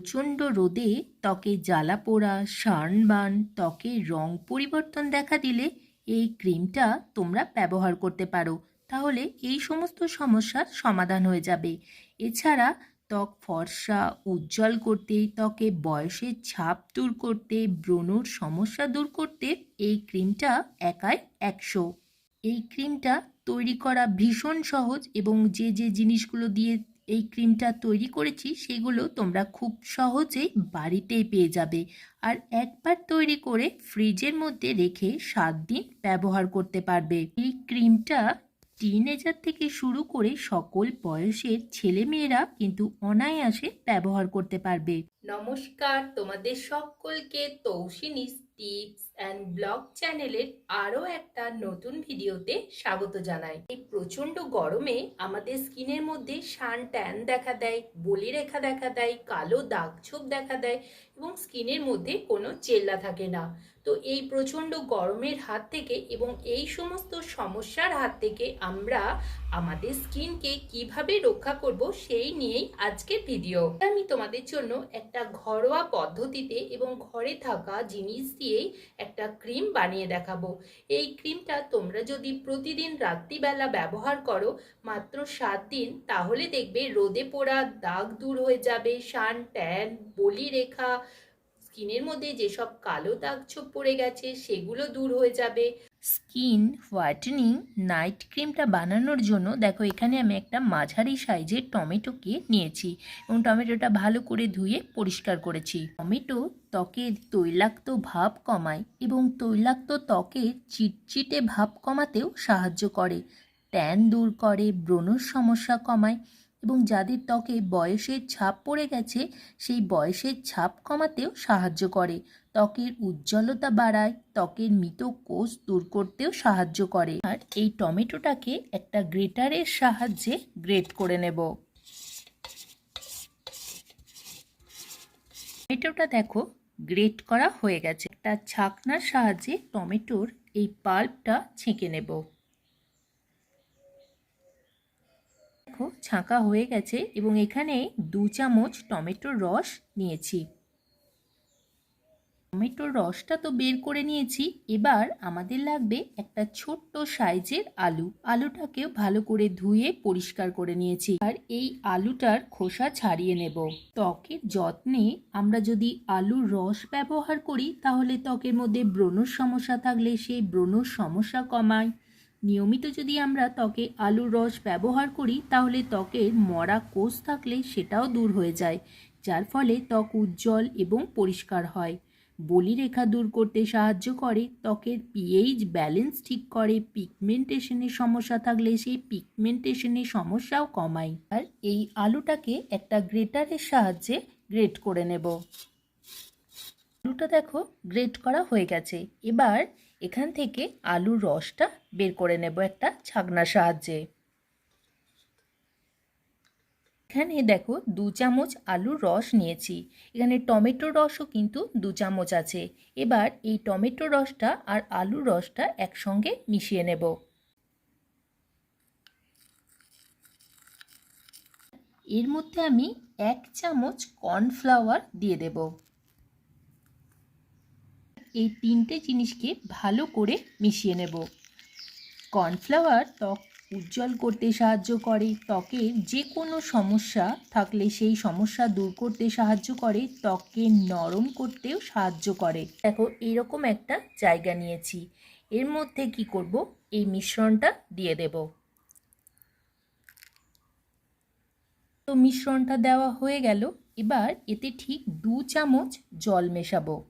প্রচণ্ড রোদে ত্বকে জ্বালা পোড়া সানবার্ন ত্বকের রং পরিবর্তন দেখা দিলে এই ক্রিমটা তোমরা ব্যবহার করতে পারো। তাহলে এই সমস্ত সমস্যার সমাধান হয়ে যাবে। এছাড়া ত্বক ফর্সা, উজ্জ্বল করতে, ত্বকে বয়সের ছাপ দূর করতে, ব্রণর সমস্যা দূর করতে এই ক্রিমটা একাই একশো। এই ক্রিমটা তৈরি করা ভীষণ সহজ এবং যে যে জিনিসগুলো দিয়ে এই ক্রিমটা তৈরি করেছি, সেগুলো তোমরা খুব সহজেই বাড়িতেই পেয়ে যাবে। আর একবার তৈরি করে ফ্রিজের মধ্যে রেখে সাত দিন ব্যবহার করতে পারবে। এই ক্রিমটা টিনেজার থেকে শুরু করে সকল বয়সের ছেলেমেয়েরা কিন্তু অনায়াসে ব্যবহার করতে পারবে। নমস্কার, তোমাদের সকলকে তৌসিনী টিপস অ্যান্ড ব্লগ চ্যানেলের আরও একটা নতুন ভিডিওতে স্বাগত জানাই। এই প্রচণ্ড গরমে আমাদের স্কিনের মধ্যে সান ট্যান দেখা দেয়, বলি রেখা দেখা দেয়, কালো দাগ ছোপ দেখা দেয় এবং স্কিনের মধ্যে কোনো চেল্লা থাকে না। তো এই প্রচণ্ড গরমের হাত থেকে এবং এই সমস্ত সমস্যার হাত থেকে আমরা আমাদের স্কিনকে কীভাবে রক্ষা করব সেই নিয়েই আজকের ভিডিও। আমি তোমাদের জন্য একটা ঘরোয়া পদ্ধতিতে এবং ঘরে থাকা জিনিস দিয়েই একটা ক্রিম বানিয়ে দেখাবো। এই ক্রিমটা তোমরা যদি প্রতিদিন রাত্রিবেলা ব্যবহার করো, মাত্র সাত দিন, তাহলে দেখবে রোদে পোড়া দাগ দূর হয়ে যাবে সান ট্যান বলি রেখা স্কিনের মধ্যে যেসব কালো দাগ ছোপ পড়ে গেছে, সেগুলো দূর হয়ে যাবে। স্কিন হোয়াইটেনিং নাইট ক্রিমটা বানানোর জন্য, দেখো এখানে আমি একটা মাঝারি সাইজের টমেটোকে নিয়েছি এবং টমেটোটা ভালো করে ধুয়ে পরিষ্কার করেছি। টমেটো ত্বকের তৈলাক্ত ভাব কমায় এবং তৈলাক্ত ত্বকের চিটচিটে ভাব কমাতেও সাহায্য করে। ট্যান দূর করে, ব্রণর সমস্যা কমায় এবং যাদের ত্বকে বয়সের ছাপ পড়ে গেছে, সেই বয়সের ছাপ কমাতেও সাহায্য করে। ত্বকের উজ্জ্বলতা বাড়ায়, ত্বকের মৃত কোষ দূর করতেও সাহায্য করে। আর এই টমেটোটাকে একটা গ্রেটারের সাহায্যে গ্রেট করে নেব। টমেটোটা দেখো, গ্রেট করা হয়ে গেছে। একটা ছাকনার সাহায্যে টমেটোর এই পাল্পটা ছেঁকে নেব। দেখো, ছাঁকা হয়ে গেছে এবং এখানে দু চামচ টমেটোর রস নিয়েছি। টমেটোর রসটা তো বের করে নিয়েছি, এবার আমাদের লাগবে একটা ছোট্ট সাইজের আলু। আলুটাকেও ভালো করে ধুয়ে পরিষ্কার করে নিয়েছি। আর এই আলুটার খোসা ছাড়িয়ে নেব। ত্বকের যত্নে আমরা যদি আলুর রস ব্যবহার করি, তাহলে ত্বকের মধ্যে ব্রণর সমস্যা থাকলে সেই ব্রণর সমস্যা কমায়। নিয়মিত যদি আমরা ত্বকে আলুর রস ব্যবহার করি, তাহলে ত্বকের মরা কোষ থাকলে সেটাও দূর হয়ে যায়, যার ফলে ত্বক উজ্জ্বল এবং পরিষ্কার হয়। বলি রেখা দূর করতে সাহায্য করে, ত্বকের পিএইচ ব্যালেন্স ঠিক করে পিগমেন্টেশনের সমস্যা থাকলে সেই পিগমেন্টেশনের সমস্যাও কমায়। আর এই আলুটাকে একটা গ্রেটারের সাহায্যে গ্রেট করে নেব। আলুটা দেখো গ্রেট করা হয়ে গেছে। এবার এখান থেকে আলুর রসটা বের করে নেব একটা ছাগনার সাহায্যে। এখানে দেখো দু চামচ আলুর রস নিয়েছি। এখানে টমেটোর রসও কিন্তু দু চামচ আছে। এবার এই টমেটোর রসটা আর আলুর রসটা একসঙ্গে মিশিয়ে নেব। এর মধ্যে আমি এক চামচ কর্নফ্লাওয়ার দিয়ে দেব। এই তিনটে জিনিসকে ভালো করে মিশিয়ে নেব। কর্নফ্লাওয়ার ত্বক উজ্জ্বল করতে সাহায্য করে ত্বকের যে কোনো সমস্যা থাকলে সেই সমস্যা দূর করতে সাহায্য করে, ত্বককে নরম করতেও সাহায্য করে। দেখো এরকম একটা জায়গা নিয়েছি। এর মধ্যে কি করব? এই মিশ্রণটা দিয়ে দেব। তো মিশ্রণটা দেওয়া হয়ে গেল। এবার এতে ঠিক দু চামচ জল মেশাবো।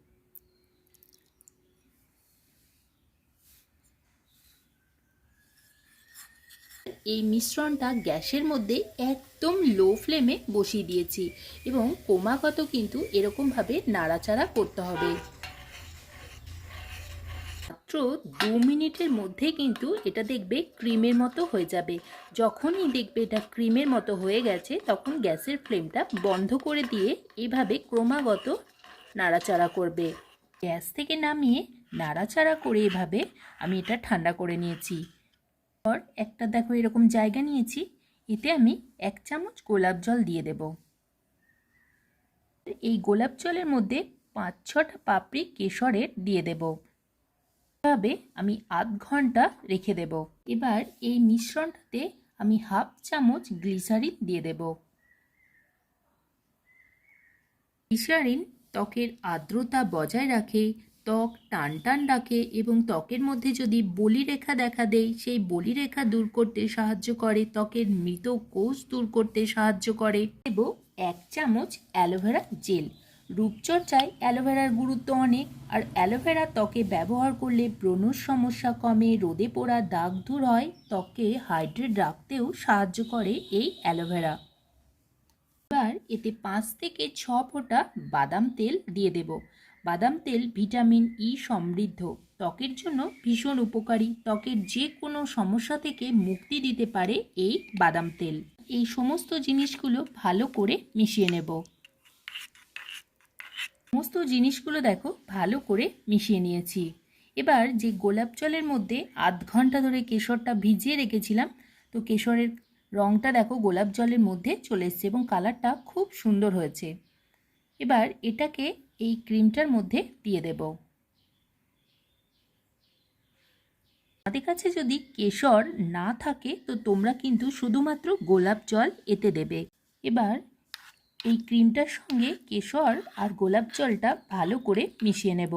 এই মিশ্রণটা গ্যাসের মধ্যে একদম লো ফ্লেমে বসিয়ে দিয়েছি এবং ক্রমাগত কিন্তু এরকমভাবে নাড়াচাড়া করতে হবে। মাত্র দু মিনিটের মধ্যে কিন্তু এটা দেখবে ক্রিমের মতো হয়ে যাবে। যখনই দেখবে এটা ক্রিমের মতো হয়ে গেছে, তখন গ্যাসের ফ্লেমটা বন্ধ করে দিয়ে এভাবে ক্রমাগত নাড়াচাড়া করবে। গ্যাস থেকে নামিয়ে নাড়াচাড়া করে এভাবে আমি এটা ঠান্ডা করে নিয়েছি। পর একটা দেখো এরকম জায়গা নিয়েছি, এতে আমি এক চামচ গোলাপ জল দিয়ে দেব। এই গোলাপ জলের মধ্যে পাঁচ ছটা পাপড়ি কেশরের দিয়ে দেব। এভাবে আমি আধ ঘণ্টা রেখে দেব। এবার এই মিশ্রণটাতে আমি হাফ চামচ গ্লিসারিন দিয়ে দেব। গ্লিসারিন ত্বকের আর্দ্রতা বজায় রাখে ত্বক টান টান রাখে এবং ত্বকের মধ্যে যদি বলিরেখা দেখা দেয়, সেই বলিরেখা দূর করতে সাহায্য করে, ত্বকের মৃত কোষ দূর করতে সাহায্য করে এবং এক চামচ অ্যালোভেরা জেল। রূপচর্চায় অ্যালোভেরার গুরুত্ব অনেক, আর অ্যালোভেরা ত্বকে ব্যবহার করলে ব্রণর সমস্যা কমে, রোদে পোড়া দাগ দূর হয় ত্বকে হাইড্রেট রাখতেও সাহায্য করে এই অ্যালোভেরা। এবার এতে পাঁচ থেকে ছ ফোঁটা বাদাম তেল দিয়ে দেব। বাদাম তেল, ভিটামিন ই সমৃদ্ধ। ত্বকের জন্য ভীষণ উপকারী। ত্বকের যে কোনো সমস্যা থেকে মুক্তি দিতে পারে এই বাদাম তেল। এই সমস্ত জিনিসগুলো ভালো করে মিশিয়ে নেব। সমস্ত জিনিসগুলো দেখো, ভালো করে মিশিয়ে নিয়েছি। এবার যে গোলাপ জলের মধ্যে আধ ঘণ্টা ধরে কেশরটা ভিজিয়ে রেখেছিলাম, তো কেশরের রঙটা দেখো গোলাপ জলের মধ্যে চলে এসছে এবং কালারটা খুব সুন্দর হয়েছে। এবার এটাকে এই ক্রিমটার মধ্যে দিয়ে দেব। আমাদের কাছে যদি কেশর না থাকে, তো তোমরা কিন্তু শুধুমাত্র গোলাপ জল এতে দেবে। এবার এই ক্রিমটার সঙ্গে কেশর আর গোলাপ জলটা ভালো করে মিশিয়ে নেব।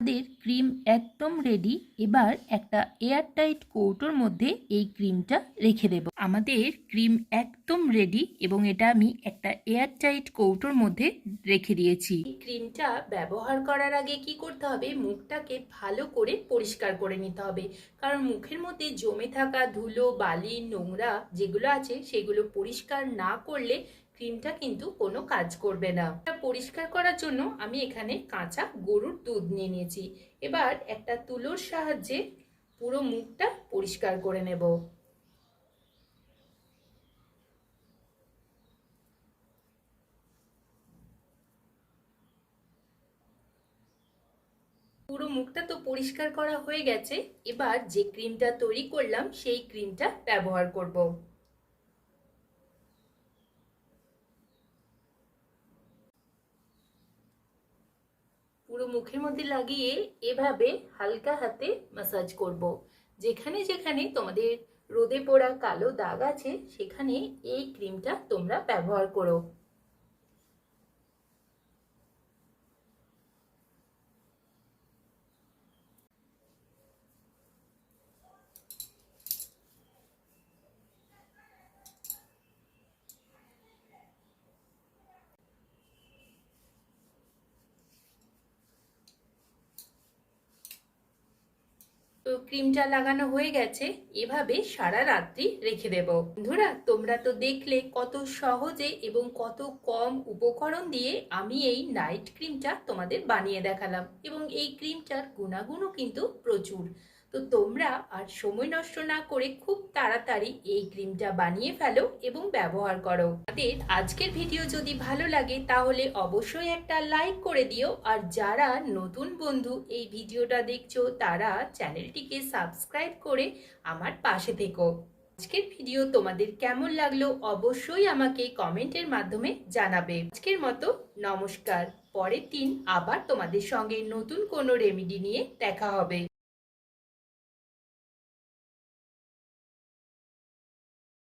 আমাদের ক্রিম একদম রেডি এবার একটা এয়ার টাইট কৌটোর মধ্যে এই ক্রিমটা রেখে দেব। আমাদের ক্রিম একদম রেডি এবং এটা আমি একটা এয়ার টাইট কৌটোর মধ্যে রেখে দিয়েছি। ক্রিমটা ব্যবহার করার আগে কি করতে হবে? মুখটাকে ভালো করে পরিষ্কার করে নিতে হবে। কারণ মুখের মধ্যে জমে থাকা ধুলো, বালি, নোংরা যেগুলো আছে, সেগুলো পরিষ্কার না করলে ক্রিমটা কিন্তু কোনো কাজ করবে না। পরিষ্কার করার জন্য আমি এখানে কাঁচা গরুর দুধ নিয়ে নিয়েছি। এবার একটা তুলোর সাহায্যে পুরো মুখটা পরিষ্কার করে নেব। পুরো মুখটা তো পরিষ্কার করা হয়ে গেছে। এবার যে ক্রিমটা তৈরি করলাম, সেই ক্রিমটা ব্যবহার করব। পুরো মুখের মধ্যে লাগিয়ে এভাবে হালকা হাতে মাসাজ করব। যেখানে যেখানে তোমাদের রোদে পড়া কালো দাগ আছে, সেখানে এই ক্রিমটা তোমরা ব্যবহার করো তো ক্রিমটা লাগানো হয়ে গেছে, এভাবে সারা রাত্রি রেখে দেব। বন্ধুরা, তোমরা তো দেখলে কত সহজে এবং কত কম উপকরণ দিয়ে আমি এই নাইট ক্রিমটা তোমাদের বানিয়ে দেখালাম। এবং এই ক্রিমটার গুণাগুণও কিন্তু প্রচুর। তো তোমরা আর সময় নষ্ট না করে খুব তাড়াতাড়ি এই ক্রিমটা বানিয়ে ফেলো এবং ব্যবহার করো। আমাদের আজকের ভিডিও যদি ভালো লাগে তাহলে অবশ্যই একটা লাইক করে দিও। আর যারা নতুন বন্ধু এই ভিডিওটা দেখছ, তারা চ্যানেলটিকে সাবস্ক্রাইব করে আমার পাশে থেকো। আজকের ভিডিও তোমাদের কেমন লাগল অবশ্যই আমাকে কমেন্টের মাধ্যমে জানাবে। আজকের মতো, নমস্কার। পরের দিন আবার তোমাদের সঙ্গে নতুন কোনো রেমেডি নিয়ে দেখা হবে।